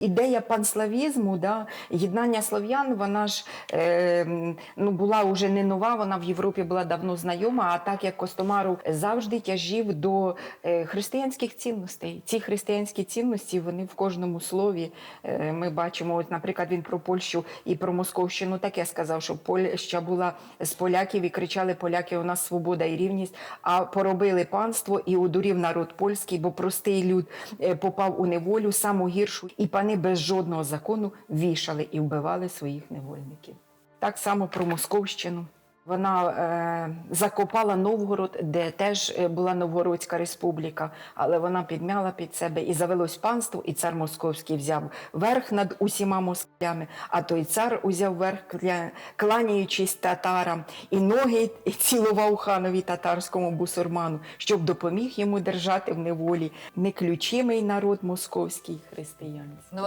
Ідея панславізму, да, єднання слов'ян, вона ж е, ну, була вже не нова, вона в Європі була давно знайома. А так як Костомару завжди тяжів до е, християнських цінностей. Ці християнські цінності вони в кожному слові е, ми бачимо. От, наприклад, він про Польщу і про Московщину таке сказав, що Польща була з поляків і кричали поляки: у нас свобода і рівність. А поробили панство і одурів народ польський, бо простий люд е, попав у неволю, саму гіршу, і пани без жодного закону вішали і вбивали своїх невольників. Так само про Московщину. Вона е, закопала Новгород, де теж е, була Новгородська республіка, але вона підмяла під себе і завелось панство, і цар московський взяв верх над усіма москалями, а той цар узяв верх, кланяючись татарам, і ноги цілував ханові татарському бусурману, щоб допоміг йому держати в неволі неключимий народ московський християнський. Ну